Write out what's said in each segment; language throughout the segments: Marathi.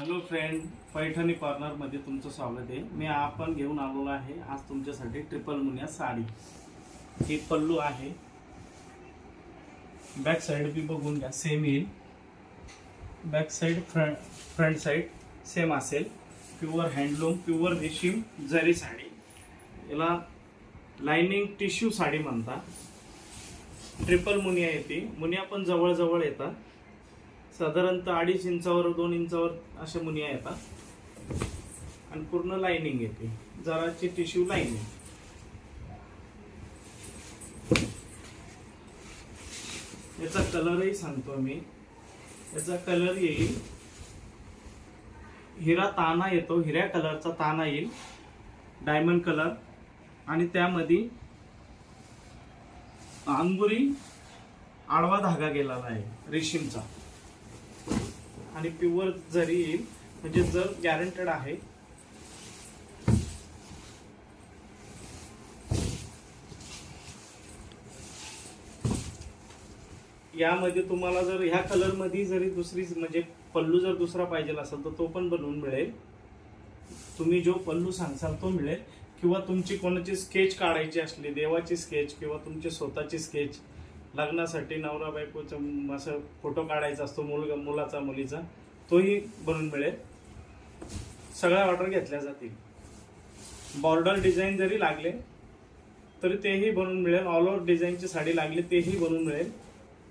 हॅलो फ्रेंड पैठणी कॉर्नरमध्ये तुमचं स्वागत आहे. मी आपण घेऊन आलेलो आहे आज तुमच्यासाठी ट्रिपल मुनिया साडी. हे पल्लू आहे. बॅक साईड बी बघून घ्या सेम येईल. Back side front front side same असेल. प्युअर हँडलूम प्युअर रेशीम जरी साडी. याला लाइनिंग टिश्यू साडी म्हणतात. ट्रिपल मुनिया येते. मुनिया पण जवळजवळ येतात. साधारणतः अडीच इंचावर दोन इंचावर अशा मुनिया येतात आणि पूर्ण लाइनिंग येते जराची टिश्यू लाइनिंग याचा कलरही सांगतो मी याचा कलर येईल. हिरा ताना येतो. हिऱ्या कलरचा ताना येईल. डायमंड कलर आणि त्यामध्ये अंगुरी आडवा धागा गेलेला आहे रेशीमचा. आणि प्युअर जरी येईल म्हणजे जर गॅरंटेड आहे यामध्ये तुम्हाला जर ह्या कलरमध्ये जरी दुसरी म्हणजे पल्लू जर दुसरा पाहिजे असेल तर तो पण बनवून मिळेल. तुम्ही जो पल्लू सांगसाल तो मिळेल. किंवा तुमची कोणाची स्केच काढायची असली देवाची स्केच किंवा तुमची स्वतःची स्केच लग्नासाठी नवरा बायकोचा असं फोटो काढायचा असतो मुलगा मुलाचा मुलीचा तोही बनवून मिळेल. सगळ्या ऑर्डर घेतल्या जातील. बॉर्डर डिझाईन जरी लागले तरी तेही बनवून मिळेल. ऑल ओव्हर डिझाईनची साडी लागली तेही बनवून मिळेल.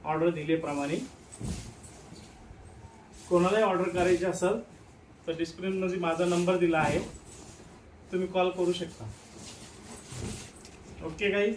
ऑर्डर दिल्याप्रमाणे. कोणालाही ऑर्डर करायची असेल तर डिस्क्रिप्शनमध्ये माझा नंबर दिला आहे. तुम्ही कॉल करू शकता. ओके काही